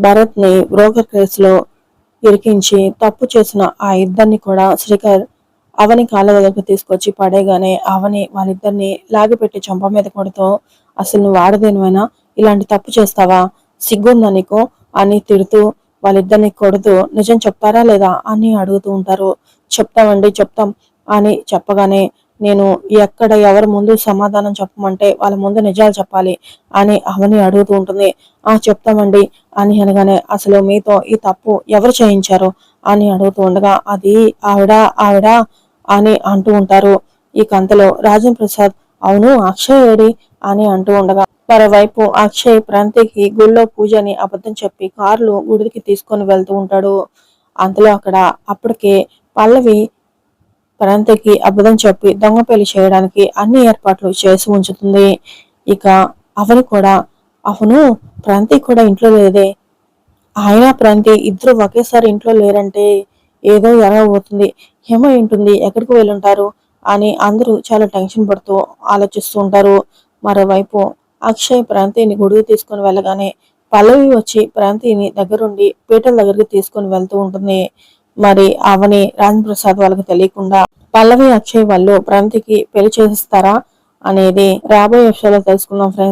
భరత్ని broker కేసులో ఇరికించి తప్పు చేసిన ఆ ఇద్దరిని కూడా శ్రీకర్ అవని కాళ్ళ దగ్గరకు తీసుకొచ్చి పడేగానే అవని వాళ్ళిద్దరిని లాగిపెట్టి చంప మీద కొడుతూ అసలు నువ్వు ఆడదేనివైనా? ఇలాంటి తప్పు చేస్తావా? సిగ్గుందా నీకు? అని తిడుతూ వాళ్ళిద్దరిని కొడుతూ నిజం చెప్తారా లేదా? అని అడుగుతూ ఉంటారు. చెప్తామండి చెప్తాం అని చెప్పగానే నేను ఎక్కడ ఎవరి ముందు సమాధానం చెప్పమంటే వాళ్ళ ముందు నిజాలు చెప్పాలి అని అవని అడుగుతూ ఉంటుంది. ఆ చెప్తామండి అని అనగానే అసలు మీతో ఈ తప్పు ఎవరు చేయించారు అని అడుగుతూ ఉండగా అది ఆవిడ ఆవిడ అని అంటూ ఉంటారు. ఈ కంతలో రాజన్ ప్రసాద్ అవును అక్షయ్ ఏడి అని అంటూ ఉండగా మరోవైపు అక్షయ్ ప్రాంతికి గుళ్ళో పూజని అబద్ధం చెప్పి కార్లు గుడికి తీసుకొని వెళ్తూ ఉంటాడు. అంతలో అక్కడ అప్పటికే పల్లవి ప్రంతికి అబద్ధం చెప్పి దొంగ పెళ్ళి చేయడానికి అన్ని ఏర్పాట్లు చేసి ఉంచుతుంది. ఇక అవని కూడా అవును ప్రాంతి కూడా ఇంట్లో లేదే. ఆయన ప్రాంతి ఇద్దరు ఒకేసారి ఇంట్లో లేరంటే ఏదో ఎలా పోతుంది ఏమో ఉంటుంది ఎక్కడికి వెళ్ళుంటారు? అని అందరూ చాలా టెన్షన్ పడుతూ ఆలోచిస్తూ ఉంటారు. మరోవైపు అక్షయ్ ప్రాంతిని గుడికి తీసుకొని వెళ్ళగానే పల్లవి వచ్చి ప్రాంతిని దగ్గరుండి పీటల దగ్గరికి తీసుకొని వెళ్తూ ఉంటుంది. మరి అవని రాజేంద్ర ప్రసాద్ వాళ్ళకి తెలియకుండా పల్లవి అక్షయ్ వాళ్ళు ప్రణతికి పెళ్ళి చేసిస్తారా అనేది రాబోయే విషయాలు తెలుసుకుందాం ఫ్రెండ్స్